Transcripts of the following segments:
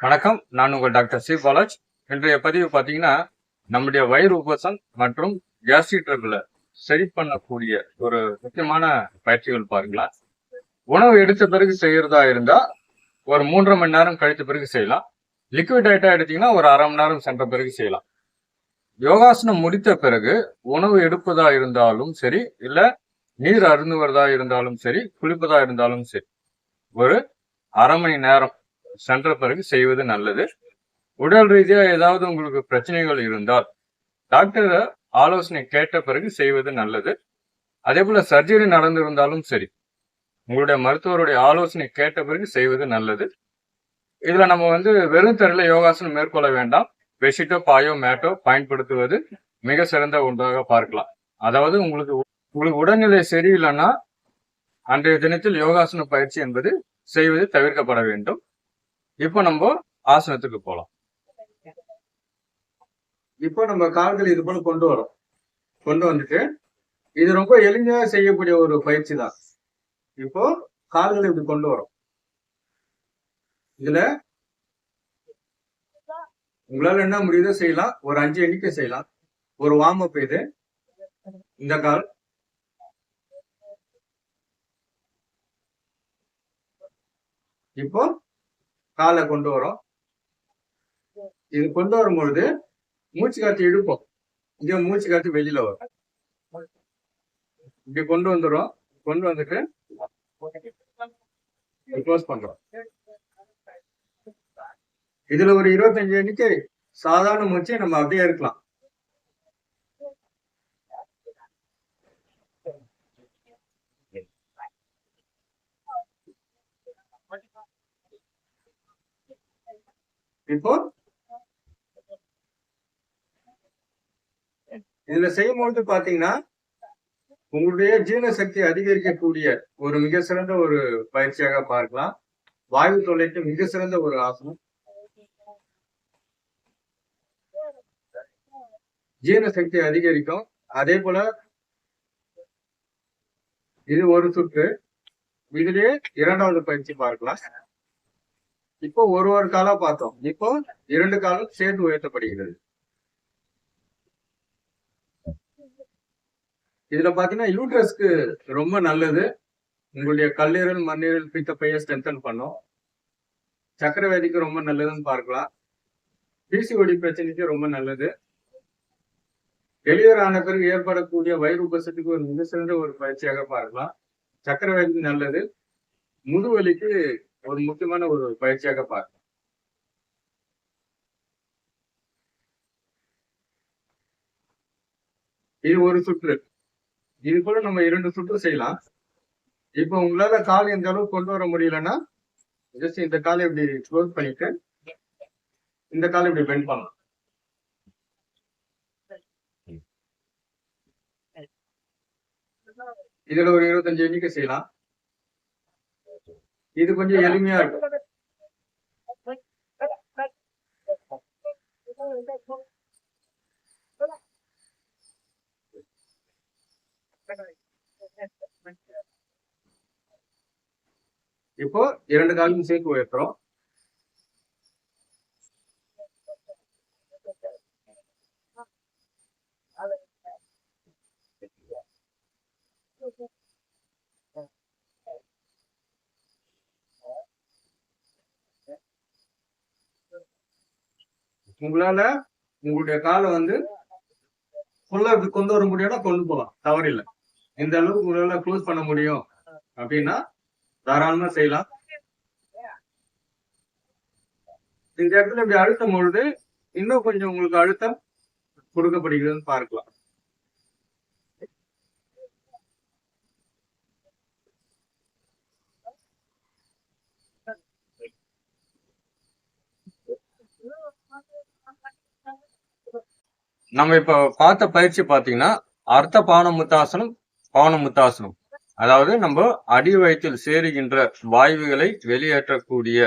வணக்கம். நான் உங்கள் டாக்டர் சி. பாலாஜ். இன்றைய பதிவு பார்த்தீங்கன்னா நம்முடைய வயிறு உபசம் மற்றும் கேஸ்ட்ரிக் ட்ரபிள சரி பண்ணக்கூடிய ஒரு முக்கியமான பயிற்சிகள் பாருங்களா உணவு எடுத்த பிறகு செய்யறதா இருந்தா ஒரு மூன்றரை மணி நேரம் கழித்த பிறகு செய்யலாம். லிக்விட் டயட்டா எடுத்தீங்கன்னா ஒரு அரை மணி நேரம் சென்ற பிறகு செய்யலாம். யோகாசனம் முடித்த பிறகு உணவு எடுப்பதா இருந்தாலும் சரி இல்ல நீர் அருந்துவதா இருந்தாலும் சரி குளிப்பதா இருந்தாலும் சரி ஒரு அரை மணி நேரம் சென்ற பிறகு செய்வது நல்லது. உடல் ரீதியா ஏதாவது உங்களுக்கு பிரச்சனைகள் இருந்தால் டாக்டர் ஆலோசனை கேட்ட பிறகு செய்வது நல்லது. அதே போல சர்ஜரி நடந்திருந்தாலும் சரி உங்களுடைய மருத்துவருடைய ஆலோசனை கேட்ட பிறகு செய்வது நல்லது. இதுல நம்ம வந்து வெறும் தரையில யோகாசனம் மேற்கொள்ள வேண்டாம். பெட்ஷீட்டோ பாயோ மேட்டோ பயன்படுத்துவது மிக சிறந்த ஒன்றாக பார்க்கலாம். அதாவது உங்களுக்கு உங்களுக்கு உடல்நிலை சரியில்லைன்னா அன்றைய தினத்தில் யோகாசன பயிற்சி என்பது செய்வது தவிர்க்கப்பட வேண்டும். இப்போ நம்ம ஆசனத்துக்கு போலாம். இப்போ நம்ம கால்கள் இது போல கொண்டு வரோம். கொண்டு வந்துட்டு இது ரொம்ப எளிமையா செய்யக்கூடிய ஒரு பயிற்சி தான். இப்போ கால்களை இப்படி கொண்டு வரோம். இதுல உங்களால என்ன முடியுதோ செய்யலாம். ஒரு அஞ்சு எண்ணிக்கை செய்யலாம். ஒரு வார்ம் அப் இது. இந்த கால். இப்போ காலை கொண்டு வரோம். இது கொண்டு வரும்பொழுது மூச்சு காத்து இழுப்போம். இங்க மூச்சு காத்து வெளியில வரும். இப்படி கொண்டு வந்துடும் கொண்டு வந்துட்டு க்ளோஸ் பண்றோம். இதுல ஒரு இருபத்தஞ்சு எண்ணிக்கை சாதாரண மூச்சு நம்ம அப்படியே இருக்கலாம் இப்போ இதுல செய்யும்போது பாத்தீங்கன்னா உங்களுடைய ஜீரண சக்தி அதிகரிக்கக்கூடிய ஒரு மிக சிறந்த ஒரு பயிற்சியாக பார்க்கலாம். வாயு தொலைக்கு மிக சிறந்த ஒரு ஆசனம். ஜீரண சக்தி அதிகரிக்கும். அதே போல இது ஒரு சுற்று. இதுலயே இரண்டாவது பயிற்சி பார்க்கலாம். இப்போ ஒரு ஒரு காலா பார்த்தோம். இப்போ இரண்டு காலம் சேர்த்து உயர்த்தப்படுகிறது. இதுல பாத்தீங்கன்னா யூட்ரஸ்க்கு ரொம்ப நல்லது. உங்களுடைய கல்லீரல் மண்ணீரல் பித்தப்பைய ஸ்ட்ரென்தன் பண்ணும். சக்கரவேதிக்கு வியாதிக்கு ரொம்ப நல்லதுன்னு பார்க்கலாம். பிசிஓடி பிரச்சனைக்கு ரொம்ப நல்லது. டெலிவர் ஆன பிறகு ஏற்படக்கூடிய வயிறு உபசத்துக்கு ஒரு மிக சிறந்த ஒரு பயிற்சியாக பார்க்கலாம். சக்கரவேதி நல்லது. முதுவலிக்கு ஒரு முக்கியமான ஒரு பயிற்சியாக பார்க்கலாம் இது ஒரு சுற்று. இது போல நம்ம இரண்டு சுற்று செய்யலாம். இப்போ உங்களால கால் எந்த அளவுக்கு கொண்டு வர முடியலன்னா ஜஸ்ட் இந்த காலை இப்படி க்ளோஸ் பண்ணிட்டு இந்த காலை இப்படி பெண்ட் பண்ணலாம். இதுல ஒரு இருபத்தஞ்சு எண்ணிக்கை செய்யலாம். இது கொஞ்சம் எளிமையா இருக்கும். இப்போ இரண்டு காலையும் சேர்த்து உயர்த்துறோம். உங்களால உங்களுடைய காலை வந்து ஃபுல்லா இப்படி கொண்டு வர முடியும்னா கொண்டு போகலாம். தவறில்லை இந்த அளவுக்கு உங்களால க்ளோஸ் பண்ண முடியும். அப்படின்னா தாராளமா செய்யலாம். இந்த இடத்துல இப்படி அழுத்தம் பொழுது இன்னும் கொஞ்சம் உங்களுக்கு அழுத்தம் கொடுக்கப்படுகிறதுன்னு பார்க்கலாம். நம்ம இப்ப பார்த்த பயிற்சி பாத்தீங்கன்னா அர்த்த பான முத்தாசனம் பான முத்தாசனம் அதாவது நம்ம அடி வயிற்றில் சேருகின்ற வாயுகளை வெளியேற்றக்கூடிய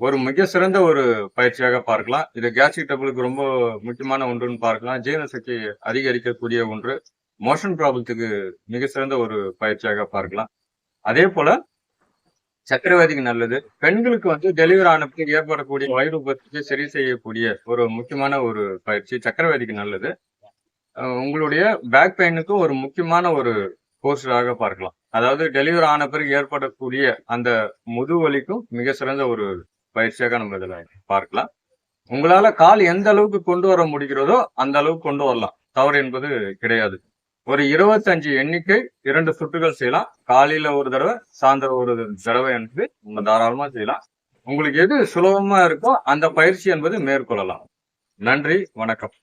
ஒரு மிக சிறந்த ஒரு பயிற்சியாக பார்க்கலாம். இது கேஸ்ட்ரிக் டபுளுக்கு ரொம்ப முக்கியமான ஒன்றுன்னு பார்க்கலாம். ஜீரண சக்தி அதிகரிக்கக்கூடிய ஒன்று. மோஷன் ப்ராப்ளத்துக்கு மிக சிறந்த ஒரு பயிற்சியாக பார்க்கலாம். அதே போல சக்கரவாதிக்கு நல்லது. பெண்களுக்கு வந்து டெலிவரி ஆன பிறகு ஏற்படக்கூடிய வயிறு உபத்திற்கு சரி செய்யக்கூடிய ஒரு முக்கியமான ஒரு பயிற்சி சக்கரவாதிக்கு நல்லது. உங்களுடைய பேக் பெயினுக்கும் ஒரு முக்கியமான ஒரு கோர்ஸாக பார்க்கலாம். அதாவது டெலிவரி ஆன பிறகு ஏற்படக்கூடிய அந்த முது வலிக்கும் மிக சிறந்த ஒரு பயிற்சியாக நம்ம இதில் பார்க்கலாம். உங்களால கால் எந்த அளவுக்கு கொண்டு வர முடிகிறதோ அந்த அளவுக்கு கொண்டு வரலாம். தவறு என்பது கிடையாது. ஒரு இருபத்தஞ்சு எண்ணிக்கை இரண்டு சுட்டுகள் செய்யலாம். காலையில ஒரு தடவை சாயந்தரம் ஒரு தடவை என்பது நம்ம தாராளமா செய்யலாம். உங்களுக்கு எது சுலபமா இருக்கோ அந்த பயிற்சி என்பது மேற்கொள்ளலாம். நன்றி வணக்கம்.